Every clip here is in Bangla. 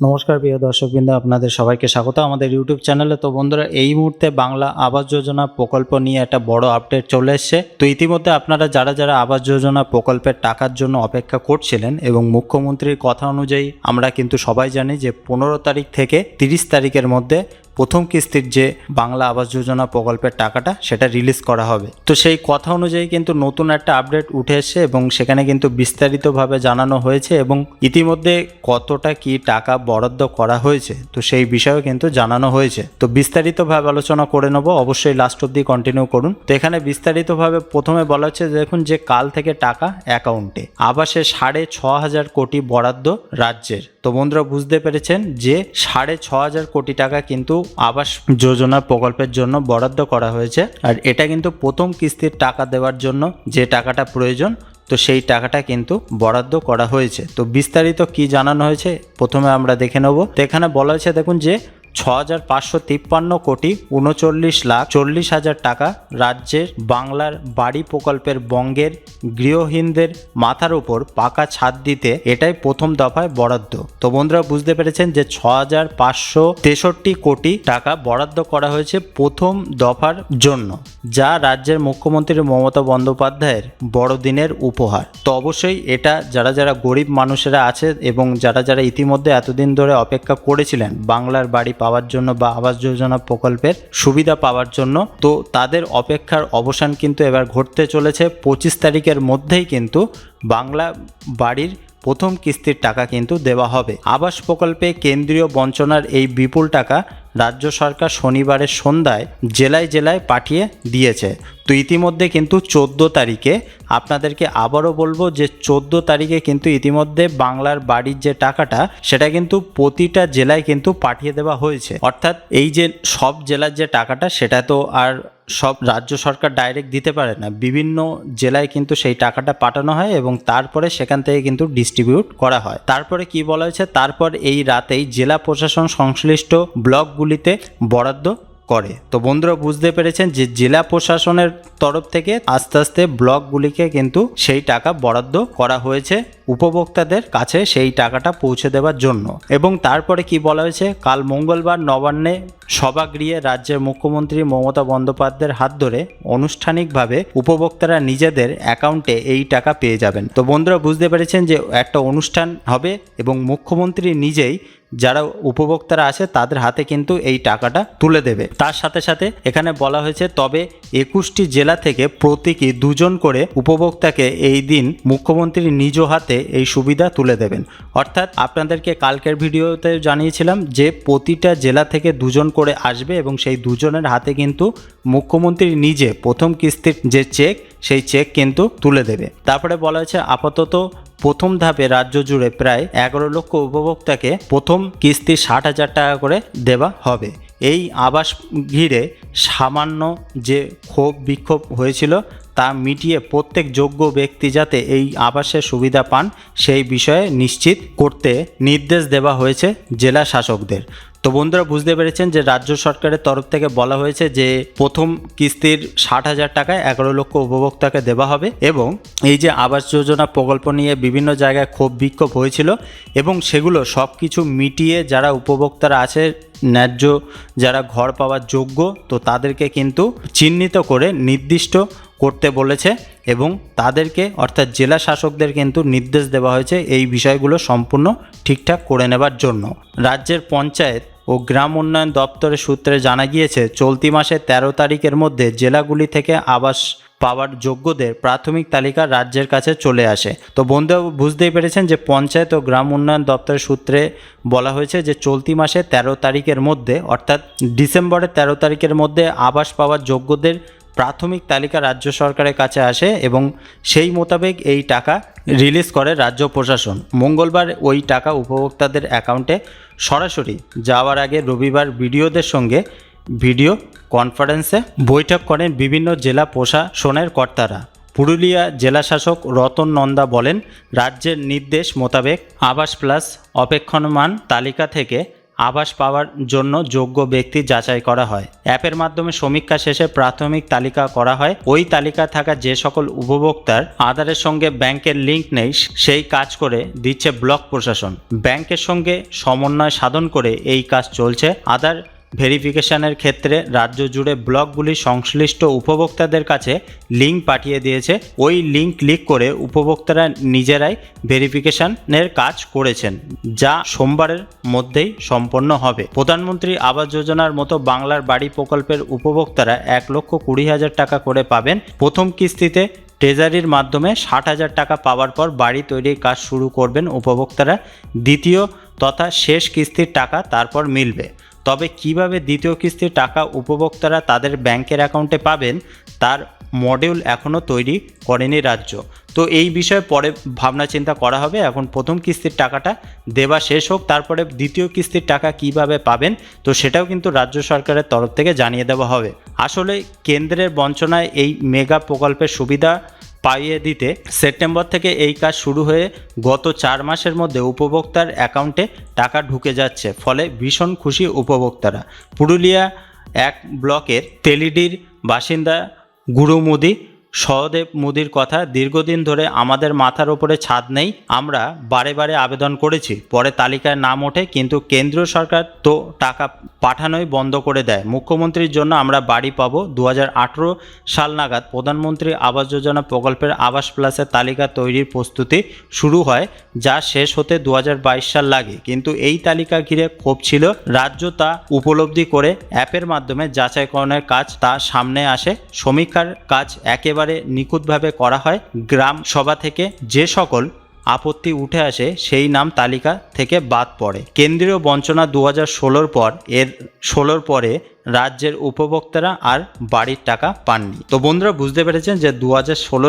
নমস্কার, প্রিয় দর্শকবৃন্দ, আপনাদের সবাইকে স্বাগত আমাদের ইউটিউব চ্যানেলে তো বন্ধুরা, এই মুহূর্তে বাংলা আবাস যোজনা প্রকল্প নিয়ে একটা বড় আপডেট চলে এসছে। তো ইতিমধ্যে আপনারা যারা যারা আবাস যোজনা প্রকল্পের টাকার জন্য অপেক্ষা করছিলেন এবং মুখ্যমন্ত্রীর কথা অনুযায়ী আমরা কিন্তু সবাই জানি যে পনেরো তারিখ থেকে তিরিশ তারিখের মধ্যে প্রথম কিস্তির যে বাংলা আবাস যোজনা প্রকল্পের টাকাটা সেটা রিলিজ করা হবে। তো সেই কথা অনুযায়ী কিন্তু নতুন একটা আপডেট উঠে এসছে এবং সেখানে কিন্তু বিস্তারিতভাবে জানানো হয়েছে এবং ইতিমধ্যে কতটা কি টাকা বরাদ্দ করা হয়েছে, তো সেই বিষয়েও কিন্তু জানানো হয়েছে। তো বিস্তারিতভাবে আলোচনা করে নেব, অবশ্যই লাস্ট অব্দি কন্টিনিউ করুন। তো এখানে বিস্তারিতভাবে প্রথমে বলা হচ্ছে দেখুন যে কাল থেকে টাকা অ্যাকাউন্টে আবাসে সাড়ে ছ হাজার কোটি বরাদ্দ রাজ্যের। তো বন্ধুরা বুঝতে পেরেছেন যে সাড়ে ছ হাজার কোটি টাকা কিন্তু আবাস যোজনা প্রকল্পের জন্য বরাদ্দ করা হয়েছে। আর এটা কিন্তু প্রথম কিস্তির টাকা দেওয়ার জন্য যে টাকাটা প্রয়োজন, তো সেই টাকাটা কিন্তু বরাদ্দ করা হয়েছে। তো বিস্তারিত কি জানানো হয়েছে? প্রথমে আমরা দেখে নেব। তো এখানে বলা হয়েছে, দেখুন যে ছ হাজার পাঁচশো তিপ্পান্ন কোটি উনচল্লিশ লাখ চল্লিশ হাজার টাকা রাজ্যের বাংলার বাড়ি প্রকল্পের বঙ্গের গৃহহীনদের মাথার উপর পাকা ছাদ দিতে এটাই প্রথম দফায় বরাদ্দ। তো বন্ধুরা, বুঝতে পেরেছেন যে ছ হাজার পাঁচশো তেষট্টি কোটি টাকা বরাদ্দ করা হয়েছে প্রথম দফার জন্য, যা রাজ্যের মুখ্যমন্ত্রী মমতা বন্দ্যোপাধ্যায়ের বড়দিনের উপহার। তো অবশ্যই এটা যারা যারা গরিব মানুষেরা আছে এবং যারা যারা ইতিমধ্যে এতদিন ধরে অপেক্ষা করেছিলেন বাংলার বাড়ি পাওয়ার জন্য বা আবাস যোজনা প্রকল্পের সুবিধা পাওয়ার জন্য। তো তাদের অপেক্ষার অবসান কিন্তু এবার ঘটতে চলেছে পঁচিশ তারিখের মধ্যেই কিন্তু বাংলা বাড়ির প্রথম কিস্তির টাকা কিন্তু দেওয়া হবে। আবাস প্রকল্পে কেন্দ্রীয় বঞ্চনার এই বিপুল টাকা রাজ্য সরকার শনিবারের সন্ধ্যায় জেলায় জেলায় পাঠিয়ে দিয়েছে। তো ইতিমধ্যে কিন্তু চোদ্দ তারিখে আপনাদেরকে আবারও বলব যে চোদ্দ তারিখে কিন্তু ইতিমধ্যে বাংলার বাড়ির যে টাকাটা, সেটা কিন্তু প্রতিটা জেলায় কিন্তু পাঠিয়ে দেওয়া হয়েছে। অর্থাৎ এই যে সব জেলার যে টাকাটা, সেটা তো আর সব রাজ্য সরকার ডাইরেক্ট দিতে পারে না। বিভিন্ন জেলায় কিন্তু সেই টাকাটা পাঠানো হয় এবং তারপরে সেখান থেকে কিন্তু ডিস্ট্রিবিউট করা হয়। তারপরে কি বলা হয়েছে? তারপর এই রাতেই জেলা প্রশাসন সংশ্লিষ্ট ব্লকগুলিতে বরাদ্দ করে। তো বন্ধুরা, বুঝতে পেরেছেন যে জেলা প্রশাসনের তরফ থেকে আস্তে আস্তে ব্লকগুলিকে কিন্তু সেই টাকা বরাদ্দ করা হয়েছে উপভোক্তাদের কাছে সেই টাকাটা পৌঁছে দেওয়ার জন্য। এবং তারপরে কি বলা হয়েছে? কাল মঙ্গলবার নবান্নে সভাগৃহে রাজ্যের মুখ্যমন্ত্রী মমতা বন্দ্যোপাধ্যায়ের হাত ধরে আনুষ্ঠানিকভাবে উপভোক্তারা নিজেদের অ্যাকাউন্টে এই টাকা পেয়ে যাবেন। তো বন্ধুরা, বুঝতে পেরেছেন যে একটা অনুষ্ঠান হবে এবং মুখ্যমন্ত্রী নিজেই যারা উপভোক্তারা আছে তাদের হাতে কিন্তু এই টাকাটা তুলে দেবে। তার সাথে সাথে এখানে বলা হয়েছে, তবে একুশটি জেলা থেকে প্রতীকী দুজন করে উপভোক্তাকে এই দিন মুখ্যমন্ত্রী নিজ হাতে এই সুবিধা তুলে দেবেন। অর্থাৎ আপনাদেরকে কালকের ভিডিওতে জানিয়েছিলাম যে প্রতিটা জেলা থেকে দুজন করে আসবে এবং সেই দুজনের হাতে কিন্তু মুখ্যমন্ত্রী নিজে প্রথম কিস্তির যে চেক, সেই চেক কিন্তু তুলে দেবে। তারপরে বলা হয়েছে, আপাতত প্রথম ধাপে রাজ্য জুড়ে প্রায় এগারো লক্ষ উপভোক্তাকে প্রথম কিস্তি ষাট হাজার টাকা করে দেওয়া হবে। এই আবাস ঘিরে সামান্য যে ক্ষোভ বিক্ষোভ হয়েছিল, তা মিটিয়ে প্রত্যেক যোগ্য ব্যক্তি যাতে এই আবাসের সুবিধা পান, সেই বিষয়ে নিশ্চিত করতে নির্দেশ দেওয়া হয়েছে জেলা শাসকদের। তো বন্ধুরা বুঝতে পেরেছেন যে রাজ্য সরকারের তরফ থেকে বলা হয়েছে যে প্রথম কিস্তির ষাট হাজার টাকায় এগারো লক্ষ উপভোক্তাকে দেওয়া হবে এবং এই যে আবাস যোজনা প্রকল্প নিয়ে বিভিন্ন জায়গায় ক্ষোভ বিক্ষোভ হয়েছিল এবং সেগুলো সব কিছু মিটিয়ে যারা উপভোক্তারা আছে, ন্যায্য যারা ঘর পাওয়ার যোগ্য, তো তাদেরকে কিন্তু চিহ্নিত করে নির্দিষ্ট করতে বলেছে এবং তাদেরকে অর্থাৎ জেলা শাসকদের কিন্তু নির্দেশ দেওয়া হয়েছে এই বিষয়গুলো সম্পূর্ণ ঠিকঠাক করে নেবার জন্য। রাজ্যের পঞ্চায়েত ও গ্রাম উন্নয়ন দপ্তরের সূত্রে জানা গিয়েছে, চলতি মাসের ১৩ তারিখের মধ্যে জেলাগুলি থেকে আবাস পাওয়ার যোগ্যদের প্রাথমিক তালিকা রাজ্যের কাছে চলে আসে। তো বন্ধু বুঝতেই পেরেছেন যে পঞ্চায়েত ও গ্রাম উন্নয়ন দপ্তরের সূত্রে বলা হয়েছে যে চলতি মাসে ১৩ তারিখের মধ্যে, অর্থাৎ ডিসেম্বরের ১৩ তারিখের মধ্যে আবাস পাওয়ার যোগ্যদের প্রাথমিক তালিকা রাজ্য সরকারের কাছে আসে এবং সেই মোতাবেক এই টাকা রিলিজ করে রাজ্য প্রশাসন। মঙ্গলবার ওই টাকা উপভোক্তাদের অ্যাকাউন্টে সরাসরি যাওয়ার আগে রবিবার ভিডিওদের সঙ্গে ভিডিও কনফারেন্সে বৈঠক করেন বিভিন্ন জেলা প্রশাসনের কর্তারা। পুরুলিয়া জেলাশাসক রতন নন্দা বলেন, রাজ্যের নির্দেশ মোতাবেক আবাস প্লাস অপেক্ষণমান তালিকা থেকে আবাস পাওয়ার জন্য যোগ্য ব্যক্তি যাচাই করা হয়। অ্যাপের মাধ্যমে সমীক্ষা শেষে প্রাথমিক তালিকা করা হয়। ওই তালিকা থাকা যে সকল উপভোক্তার আধারের সঙ্গে ব্যাংকের লিঙ্ক নেই, সেই কাজ করে দিচ্ছে ব্লক প্রশাসন। ব্যাংকের সঙ্গে সমন্বয় সাধন করে এই কাজ চলছে। আধার ভেরিফিকেশনের ক্ষেত্রে রাজ্য জুড়ে ব্লকগুলি সংশ্লিষ্ট উপভোক্তাদের কাছে লিঙ্ক পাঠিয়ে দিয়েছে। ওই লিঙ্ক ক্লিক করে উপভোক্তারা নিজেরাই ভেরিফিকেশনের কাজ করেছেন, যা সোমবারের মধ্যেই সম্পন্ন হবে। প্রধানমন্ত্রী আবাস যোজনার মতো বাংলার বাড়ি প্রকল্পের উপভোক্তারা এক লক্ষ কুড়ি হাজার টাকা করে পাবেন। প্রথম কিস্তিতে ট্রেজারির মাধ্যমে ষাট হাজার টাকা পাওয়ার পর বাড়ি তৈরির কাজ শুরু করবেন উপভোক্তারা। দ্বিতীয় তথা শেষ কিস্তির টাকা তারপর মিলবে। তবে কীভাবে দ্বিতীয় কিস্তির টাকা উপভোক্তারা তাদের ব্যাংকের অ্যাকাউন্টে পাবেন, তার মডিউল এখনও তৈরি করেনি রাজ্য। তো এই বিষয়ে পরে ভাবনা চিন্তা করা হবে। এখন প্রথম কিস্তির টাকাটা দেওয়া শেষ হোক, তারপরে দ্বিতীয় কিস্তির টাকা কীভাবে পাবেন, তো সেটাও কিন্তু রাজ্য সরকারের তরফ থেকে জানিয়ে দেওয়া হবে। আসলে কেন্দ্রের বঞ্চনায় এই মেগা প্রকল্পের সুবিধা পাইয়ে দিতে সেপ্টেম্বর থেকে এই কাজ শুরু হয়ে গত চার মাসের মধ্যে উপভোক্তার অ্যাকাউন্টে টাকা ঢুকে যাচ্ছে, ফলে ভীষণ খুশি উপভোক্তারা। পুরুলিয়া এক ব্লকের তেলিডির বাসিন্দা গুরু মুদি সহদেব মুদির কথা দীর্ঘদিন ধরে আমাদের মাথার ওপরে ছাদ নেই, আমরা বারে বারে আবেদন করেছি। পরে তালিকায় নাম ওঠে, কিন্তু কেন্দ্রীয় সরকার তো টাকা পাঠানোই বন্ধ করে দেয়। মুখ্যমন্ত্রীর জন্য আমরা বাড়ি পাবো। দু সাল নাগাদ প্রধানমন্ত্রী আবাস যোজনা প্রকল্পের আবাস প্লাসের তালিকা তৈরির প্রস্তুতি শুরু হয়, যা শেষ হতে দু হাজার বাইশ সাল লাগে। কিন্তু এই তালিকা ঘিরে ক্ষোভ ছিল, রাজ্য তা উপলব্ধি করে অ্যাপের মাধ্যমে যাচাইকরণের কাজ তা সামনে আসে। সমীক্ষার কাজ একেবারে নিখুঁতভাবে করা হয়, গ্রাম সভা থেকে যে সকল আপত্তি উঠে আসে সেই নাম তালিকা থেকে বাদ পড়ে। কেন্দ্রীয় বঞ্চনা দু হাজার পর এর ষোলোর পরে রাজ্যের উপভোক্তারা আর বাড়ির টাকা পাননি। তো বন্ধুরা, বুঝতে পেরেছেন যে দু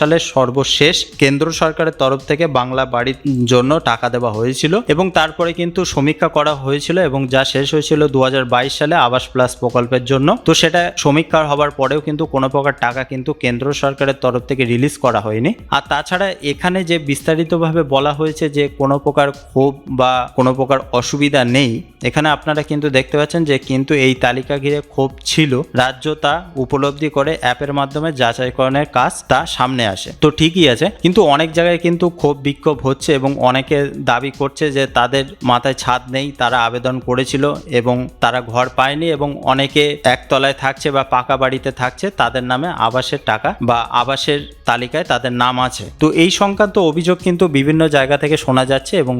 সালের সর্বশেষ কেন্দ্র সরকারের তরফ থেকে বাংলা বাড়ির জন্য টাকা দেওয়া হয়েছিল এবং তারপরে কিন্তু সমীক্ষা করা হয়েছিল এবং যা শেষ হয়েছিল দু হাজার বাইশ সালে আবাস প্লাস প্রকল্পের জন্য। তো সেটা সমীক্ষা হবার পরেও কিন্তু কোনো প্রকার টাকা কিন্তু কেন্দ্র সরকারের তরফ থেকে রিলিজ করা হয়নি। আর তাছাড়া এখানে যে বিস্তারিতভাবে বলা হয়েছে যে কোনো প্রকার ক্ষোভ বা কোনো প্রকার অসুবিধা নেই, এখানে আপনারা কিন্তু দেখতে পাচ্ছেন যে কিন্তু এই তালিকা ঘিরে ক্ষোভ ছিল। রাজ্য তা উপলব্ধি করে অ্যাপের মাধ্যমে যাচাইকরণের কাজ তা সামনে আসে। তো ঠিকই আছে, কিন্তু অনেক জায়গায় কিন্তু ক্ষোভ বিক্ষোভ হচ্ছে এবং অনেকে দাবি করছে যে তাদের মাথায় ছাদ নেই, তারা আবেদন করেছিল এবং তারা ঘর পায়নি এবং অনেকে একতলায় থাকছে বা পাকা বাড়িতে থাকছে, তাদের নামে আবাসের টাকা বা আবাসের তালিকায় তাদের নাম আছে। তো এই সংক্রান্ত অভিযোগ কিন্তু বিভিন্ন জায়গা থেকে শোনা যাচ্ছে এবং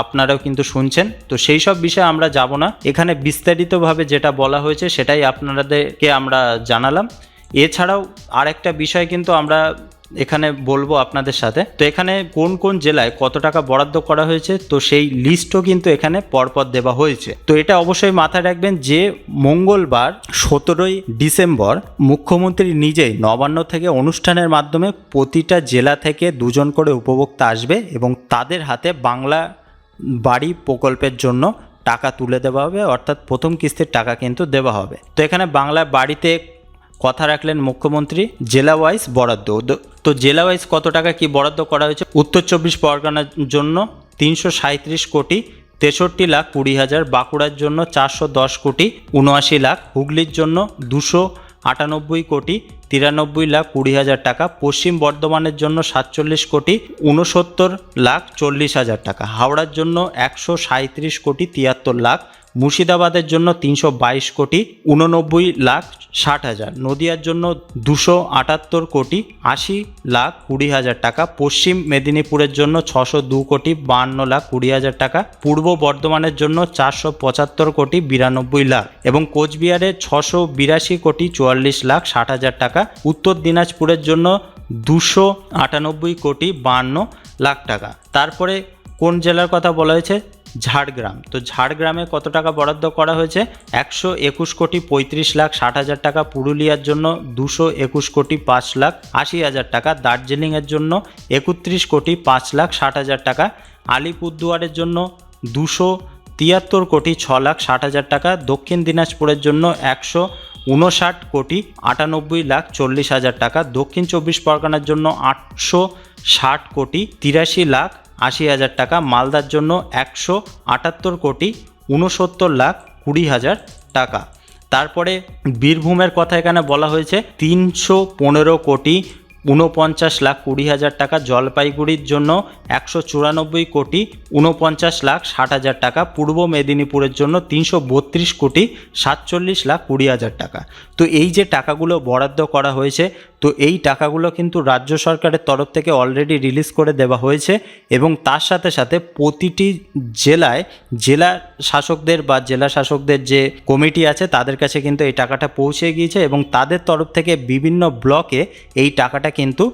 আপনারাও কিন্তু শুনছেন। তো সেই সব বিষয়ে আমরা যাব না। এখানে বিস্তারিতভাবে যেটা বলা হয়েছে সেটাই আপনাদেরকে আমরা জানালাম। এছাড়াও আরেকটা বিষয় কিন্তু আমরা এখানে বলব আপনাদের সাথে। তো এখানে কোন কোন জেলায় কত টাকা বরাদ্দ করা হয়েছে, তো সেই লিস্টও কিন্তু এখানে পরপর দেওয়া হয়েছে। তো এটা অবশ্যই মাথায় রাখবেন যে মঙ্গলবার সতেরোই ডিসেম্বর মুখ্যমন্ত্রী নিজেই নবান্ন থেকে অনুষ্ঠানের মাধ্যমে প্রতিটা জেলা থেকে দুজন করে উপভোক্তা আসবে এবং তাদের হাতে বাংলা বাড়ি প্রকল্পের জন্য টাকা তুলে দেওয়া হবে, অর্থাৎ প্রথম কিস্তির টাকা কিন্তু দেওয়া হবে। তো এখানে বাংলা বাড়িতে কথা রাখলেন মুখ্যমন্ত্রী জেলা ওয়াইজ বরাদ্দ। তো- তো জেলা ওয়াইজ কত টাকা কি বরাদ্দ করা হয়েছে? উত্তর চব্বিশ পরগনার জন্য তিনশো সাঁত্রিশ কোটি, তেষট্টি লাখ কুড়ি হাজার, বাঁকুড়ার জন্য চারশো দশ কোটি, উনআশি লাখ, হুগলির জন্য দুশো আটানব্বই কোটি তিরানব্বই লাখ কুড়ি হাজার টাকা, পশ্চিম বর্ধমানের জন্য সাতচল্লিশ কোটি উনসত্তর লাখ চল্লিশ হাজার টাকা, হাওড়ার জন্য একশো সাঁত্রিশ কোটি তিয়াত্তর লাখ, মুর্শিদাবাদের জন্য তিনশো বাইশ কোটি উননব্বই লাখ ষাট হাজার, নদিয়ার জন্য দুশো আটাত্তর কোটি আশি লাখ কুড়ি হাজার টাকা, পশ্চিম মেদিনীপুরের জন্য ছশো দু কোটি বাহান্ন লাখ কুড়ি হাজার টাকা, পূর্ব বর্ধমানের জন্য চারশো পঁচাত্তর কোটি বিরানব্বই লাখ এবং কোচবিহারে ছশো বিরাশি কোটি চুয়াল্লিশ লাখ ষাট হাজার টাকা উত্তর দিনাজপুরের জন্য দুশো আটানব্বই কোটি বাহান্ন লাখ টাকা। তারপরে কোন জেলার কথা বলা হয়েছে? ঝাড়গ্রাম। তো ঝাড়গ্রামে কত টাকা বরাদ্দ করা হয়েছে? একশো একুশ কোটি পঁয়ত্রিশ লাখ ষাট হাজার টাকা, পুরুলিয়ার জন্য দুশো একুশ কোটি পাঁচ লাখ আশি হাজার টাকা, দার্জিলিংয়ের জন্য একত্রিশ কোটি পাঁচ লাখ ষাট হাজার টাকা, আলিপুরদুয়ারের জন্য দুশো তিয়াত্তর কোটি ছ লাখ ষাট হাজার টাকা, দক্ষিণ দিনাজপুরের জন্য একশো উনষাট কোটি আটানব্বই লাখ চল্লিশ হাজার টাকা, দক্ষিণ চব্বিশ পরগনার জন্য আটশো ষাট কোটি তিরাশি লাখ আশি হাজার টাকা, মালদার জন্য একশো আটাত্তর কোটি ঊনসত্তর লাখ কুড়ি হাজার টাকা। তারপরে বীরভূমের কথা এখানে বলা হয়েছে, তিনশো পনেরো কোটি উনপঞ্চাশ লাখ কুড়ি হাজার টাকা জলপাইগুড়ির জন্য একশো চুরানব্বই কোটি উনপঞ্চাশ লাখ ষাট হাজার টাকা, পূর্ব মেদিনীপুরের জন্য তিনশো বত্রিশ কোটি, সাতচল্লিশ লাখ কুড়ি হাজার টাকা। তো এই যে টাকাগুলো বরাদ্দ করা হয়েছে তো এই টাকাগুলো কিন্তু রাজ্য সরকারের তরফ থেকে অলরেডি রিলিজ করে দেওয়া হয়েছে এবং তার সাথে সাথে প্রতিটি জেলায় জেলা শাসকদের বা জেলা শাসকদের যে কমিটি আছে, তাদের কাছে কিন্তু এই টাকাটা পৌঁছে গিয়েছে এবং তাদের তরফ থেকে বিভিন্ন ব্লকে এই টাকাটা কিন্তু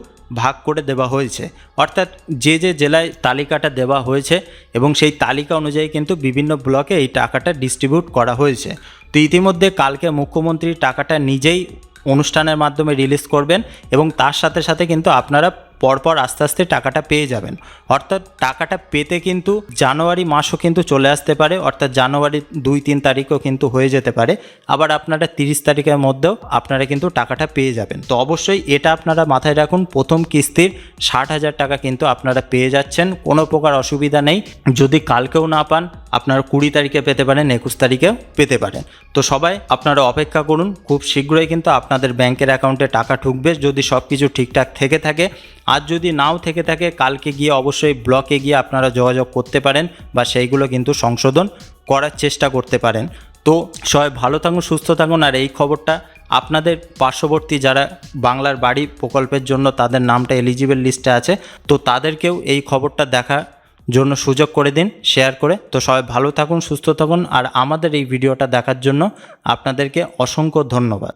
ভাগ করে দেওয়া হয়েছে। অর্থাৎ যে যে জেলায় তালিকাটা দেওয়া হয়েছে এবং সেই তালিকা অনুযায়ী কিন্তু বিভিন্ন ব্লকে এই টাকাটা ডিস্ট্রিবিউট করা হয়েছে। তো ইতিমধ্যে কালকে মুখ্যমন্ত্রী টাকাটা নিজেই অনুষ্ঠানের মাধ্যমে রিলিজ করবেন এবং তার সাথে সাথে কিন্তু আপনারা পরপর আস্তে আস্তে টাকাটা পেয়ে যাবেন। অর্থাৎ টাকাটা পেতে কিন্তু জানুয়ারি মাসও কিন্তু চলে আসতে পারে, অর্থাৎ জানুয়ারি দুই তিন তারিখও কিন্তু হয়ে যেতে পারে। আবার আপনারা তিরিশ তারিখের মধ্যেও আপনারা কিন্তু টাকাটা পেয়ে যাবেন। তো অবশ্যই এটা আপনারা মাথায় রাখুন, প্রথম কিস্তির ষাট হাজার টাকা কিন্তু আপনারা পেয়ে যাচ্ছেন। কোনো প্রকার অসুবিধা নেই। যদি কালকেও না পান আপনারা কুড়ি তারিখে পেতে পারেন, একুশ তারিখেও পেতে পারেন। তো সবাই আপনারা অপেক্ষা করুন, খুব শীঘ্রই কিন্তু আপনাদের ব্যাংকের অ্যাকাউন্টে টাকা ঢুকবে, যদি সব কিছু ঠিকঠাক থেকে থাকে। আর যদি নাও থেকে থাকে, কালকে গিয়ে অবশ্যই ব্লকে গিয়ে আপনারা যোগাযোগ করতে পারেন বা সেইগুলো কিন্তু সংশোধন করার চেষ্টা করতে পারেন। তো সবাই ভালো থাকুন, সুস্থ থাকুন। আর এই খবরটা আপনাদের পার্শ্ববর্তী যারা বাংলার বাড়ি প্রকল্পের জন্য তাদের নামটা এলিজিবল লিস্টে আছে, তো তাদেরকেও এই খবরটা দেখা জন্য সুযোগ করে দিন শেয়ার করে। তো সবাই ভালো থাকুন, সুস্থ থাকুন। আর আমাদের এই ভিডিওটা দেখার জন্য আপনাদেরকে অসংখ্য ধন্যবাদ।